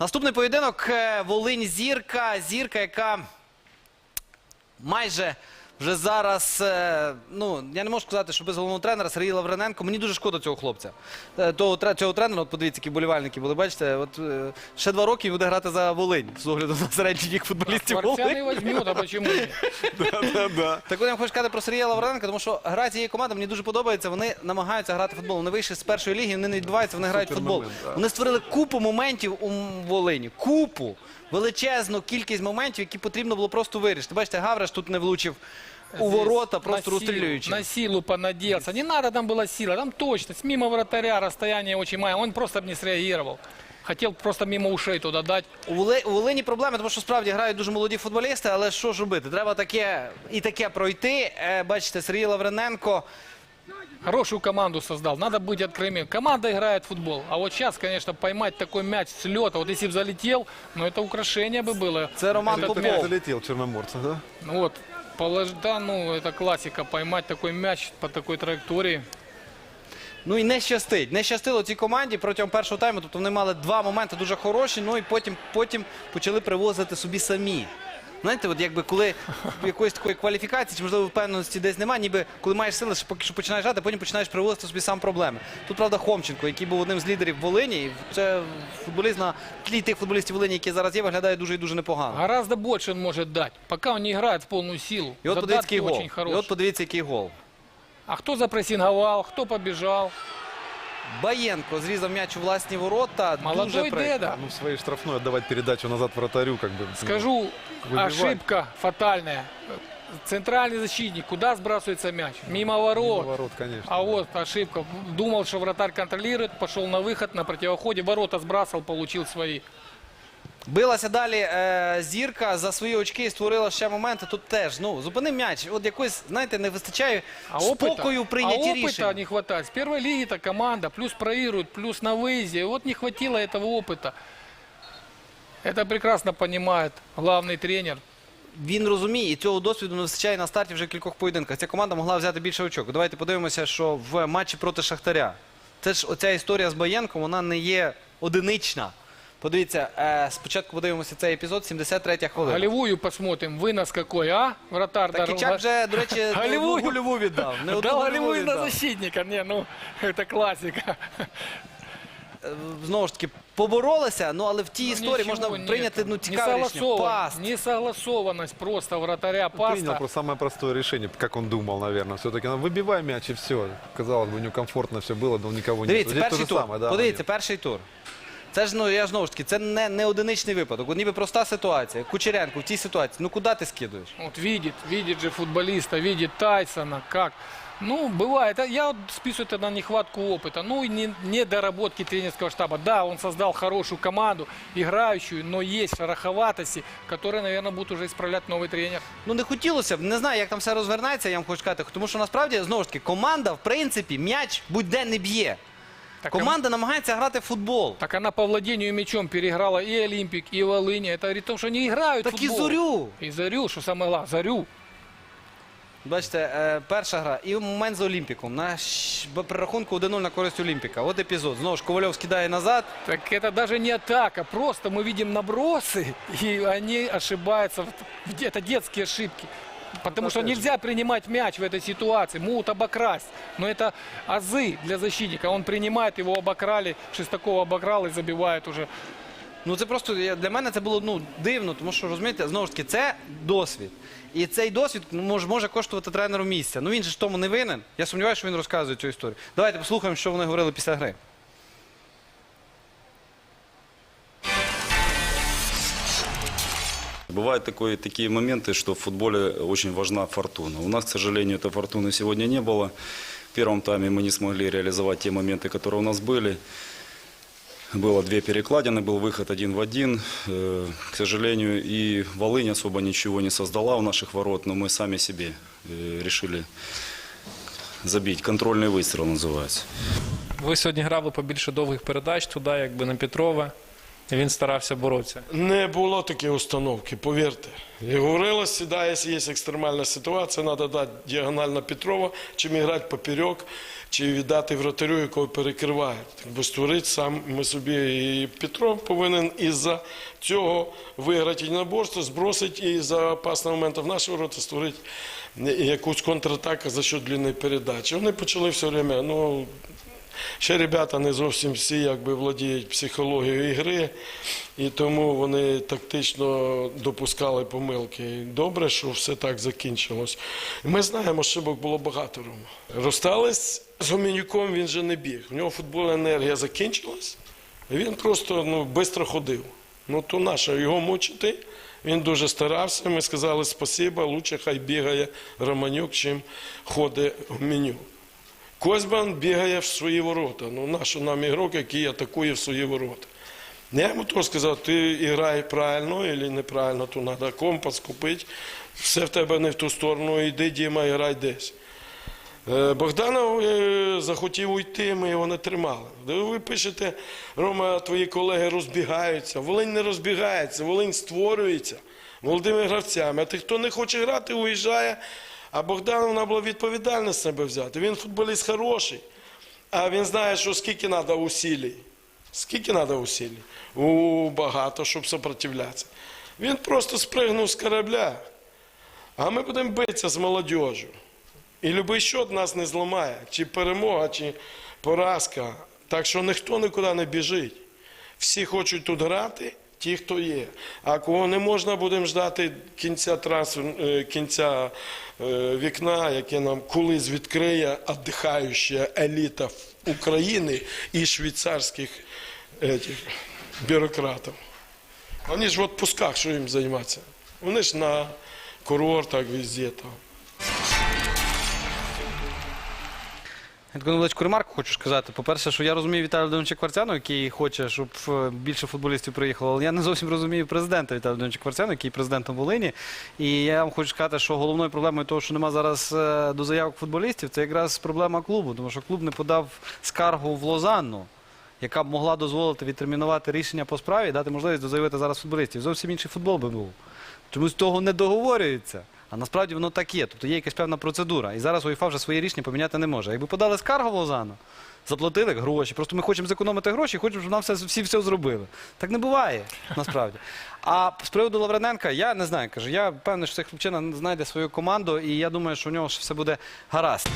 Наступний поєдинок е, Волинь Зірка. Зірка, яка майже вже зараз. е, Ну, я не можу сказати, що без головного тренера Сергія Лаврененко. Мені дуже шкода цього хлопця. Е, Того, тре- цього тренера, от подивіться, які болівальники були. Бачите, от е, ще два роки буде грати за Волинь з огляду на середній вік футболістів Волинь. возьмет, а почему нет? Так от я вам хочу сказати про Сергія Лаврененка, тому що гра цієї команди мені дуже подобається. Вони намагаються грати в футбол. Вони вийшли з першої ліги, вони не відбуваються, вони грають футбол. Вони створили купу моментів у Волині. Купу. Величезну кількість моментів, які потрібно було просто вирішити. Бачите, Гавриш тут не влучив у Здесь ворота, на просто силу- розстрілюючи. На силу понадеялся. Не надо там было сила. Там точность. Мимо вратаря расстояние очень маленькое. Он просто бы не среагировал. Хотел просто мимо ушей туда дать. У, Воли... у Волині проблеми, тому що справді грають дуже молоді футболісти, але що ж робити? Треба таке і таке пройти. Е, Бачите, Сергій Лаврененко. Хорошую команду создал. Надо быть открытыми. Команда играет в футбол. А вот сейчас, конечно, поймать такой мяч с лета. Вот если бы залетел, ну это украшение бы было. Це Роман Этот Попов. мяч. Залетел черноморца, да? Ну Вот. Да, ну это классика. Поймать такой мяч по такой траектории. Ну і не щастить. Не щастило цій команді протягом першого тайму. Тобто вони мали два моменти дуже хороші, ну і потім, потім почали привозити собі самі. Знаєте, от якби коли якоїсь такої кваліфікації, чи можливо впевненості десь немає, ніби коли маєш сили, що поки що починаєш грати, потім починаєш привозити собі сам проблеми. Тут, правда, Хомченко, який був одним з лідерів Волині, і це футболіст на тлі тих футболістів Волині, які зараз є, виглядає дуже і дуже непогано. Гораздо больше он может дать, пока он не играет в полную силу. І от подивіться, який гол. І от подивіться, який гол. А кто запрессинговал, кто побежал? Баєнко зрізав м'яч у власні ворота. дуже Молодой прикро. Деда. Ну, в своей штрафной отдавать передачу назад вратарю, как бы. Скажу, Выбивай. ошибка фатальная. Центральный защитник, куда сбрасывается мяч? Мимо ворот. Ворот, конечно. А вот ошибка. Думал, что вратарь контролирует, пошел на выход, на противоходе, ворота сбрасывал, получил свои. Билася далі е, зірка за свої очки і створила ще моменти. Тут теж ну зупини м'яч. От якось, знаєте, не вистачає А опыта, спокою в а прийнятті опыта рішень. не хватает. С первой лиги-то команда, плюс проигрывают, плюс на выезде. Вот не хватило этого опыта. Это прекрасно понимает главный тренер. Він розуміє, і цього досвіду не вистачає на старті вже в кількох поєдинках. Ця команда могла взяти більше очок. Давайте подивимося, що в матчі проти Шахтаря. Це ж оця історія з Баєнком, вона не є одинична. Подивіться, е, спочатку подивимося цей епізод, 73 хвилина. Голевую посмотрим. Вынос какой, а? Вратарь Так дорога- Кичак вже, до речі, Голевую. одну гольову віддав. Не одну Дал гольову голевую на віддав. защитника. Не, ну, это классика. Е, Знову ж таки, поборолися, ну але в тій історії Ничего можна прийняти ну, нету. цікаве рішення. Несогласован- Пас. Несогласованность просто вратаря Принял паста. просто самое простое решение, как он думал, наверное. Все-таки ну, выбивай мяч и все. Казалось бы, у него комфортно все было, но никого нет. Дивіться, Здесь то перший же тур. самое, да. Подивіться, перший тур. Це ж ну я ж знову ж таки, це не, не одиничний випадок. От ніби проста ситуація. Кучеренко в цій ситуації. Ну куди ти скидуєш? Вот видит, видит же футболиста, видит Тайсона, как. Ну, бывает. А Я вот списываю это на нехватку опыта. Ну, и не, недоработки тренерского штаба. Да, он создал хорошую команду, играющую, но есть шероховатости, которые, наверное, будут уже исправлять новый тренер. Ну не хотілося б, не знаю, як там все розвернеться, я вам хочу сказати. Тому що насправді знову ж таки команда, в принципі, м'яч будь-де не б'є. Так, Команда намагається грати в футбол. Так она по владению мячом переиграла и Олимпик, и Волыни. Это говорит о том, что они играют в Так і футбол. зорю. И Зарю, что самое главное, Зарю. Бачите, е, перша гра і момент з Олімпіком. На щ- при рахунку 1-0 на користь Олімпіка. От епізод. Знову ж Ковальов скидає назад. Так это даже не атака, просто мы видим набросы, и они ошибаются. в- в- Это детские ошибки. Потому что нельзя принимать мяч в этой ситуации, могут обокрасть. Но это азы для защитника. Он принимает, его обокрали, Шестакова обокрал и забивает уже. Ну це просто я- для мене це було ну дивно, тому що розумієте, знову ж таки, це досвід. І цей досвід ну, може, може коштувати тренеру місця. Ну він же ж в тому не винен. Я сумніваюся, що він розказує цю історію. Давайте послухаємо, що вони говорили після гри. Бывают такое, такие моменты, что в футболе очень важна фортуна. У нас, к сожалению, этой фортуны сегодня не было. В первом тайме мы не смогли реализовать те моменты, которые у нас были. Было две перекладины, был выход один в один. Э, К сожалению, и Волынь особо ничего не создала у наших ворот, но мы сами себе э, решили забить. Контрольный выстрел называется. Ви сьогодні грали побільше довгих передач туди, якби на Петрова. Він старався боротися. Не було такої установки, повірте. І говорилось якщо є екстремальна ситуація, треба дати діагональна Петрова, чим грати поперек, чи віддати вратарю, якого перекриває. Би створити сам ми собі. І Петров повинен із-за цього виграти єдиноборство, збросити і за опасного моменту в наші ворота створити якусь контратаку за счет длинної передачі. Вони почали все время, ну, Ще ребята не зовсім всі якби володіють психологією ігри, і тому вони тактично допускали помилки. Добре, що все так закінчилось. Ми знаємо, ошибок було багато Рома. Розстались з Гомінюком, він же не біг. У нього футбольна енергія закінчилась, і він просто ну, швидко ходив. Ну то наше його мучити. Він дуже старався. Ми сказали спасіба, лучше хай бігає Романюк, чим ходить Гомінюк. Козьбан бігає в свої ворота. Ну, наш нам ігрок, який атакує в свої ворота. Я йому теж сказав, ти грай правильно або неправильно, то треба компас купити. Все в тебе не в ту сторону, йди, Діма, грай десь. Е, Богданов е, захотів уйти, ми його не тримали. Ви пишете, Рома, твої колеги розбігаються. Волинь не розбігається, Волинь створюється молодими гравцями. А ти, хто не хоче грати, уїжджає. А Богданов треба було відповідальність себе взяти. Він футболіст хороший, а він знає, що скільки треба усилій. Скільки треба усилій? У багато, щоб сопротивлятися. Він просто спригнув з корабля. А ми будемо битися з молодіжю. І будь-який счет нас не зламає, чи перемога, чи поразка. Так що ніхто нікуди не біжить. Всі хочуть тут грати, ті, хто є. А кого не можна, будемо ждати кінця трансфер, е, кінця е, вікна, яке нам колись відкриє віддихаюча еліта України і швейцарських етих, бюрократів. Вони ж в відпусках, що їм займатися? Вони ж на курортах везде там. Я таку невеличку ремарку хочу сказати. По-перше, що я розумію Віталія Володимировича Кварцяну, який хоче, щоб е, більше футболістів приїхало. Але я не зовсім розумію президента Віталія Володимировича Кварцяну, який президентом Волині. І я вам хочу сказати, що головною проблемою того, що нема зараз е, до заявок футболістів, це якраз проблема клубу, тому що клуб не подав скаргу в Лозанну. Яка б могла дозволити відтермінувати рішення по справі і дати можливість дозаявити зараз футболістів. Зовсім інший футбол би був. Чомусь того не договорюється. А насправді воно так є. Тобто є якась певна процедура. І зараз УЄФА вже своє рішення поміняти не може. Якби подали скаргу в Лозану, заплатили гроші. Просто ми хочемо зекономити гроші, хочемо, щоб нам все, всі все зробили. Так не буває, насправді. А з приводу Лаврененка, я не знаю, кажу, я певний, що цей хлопчина знайде свою команду, і я думаю, що у нього все буде гаразд.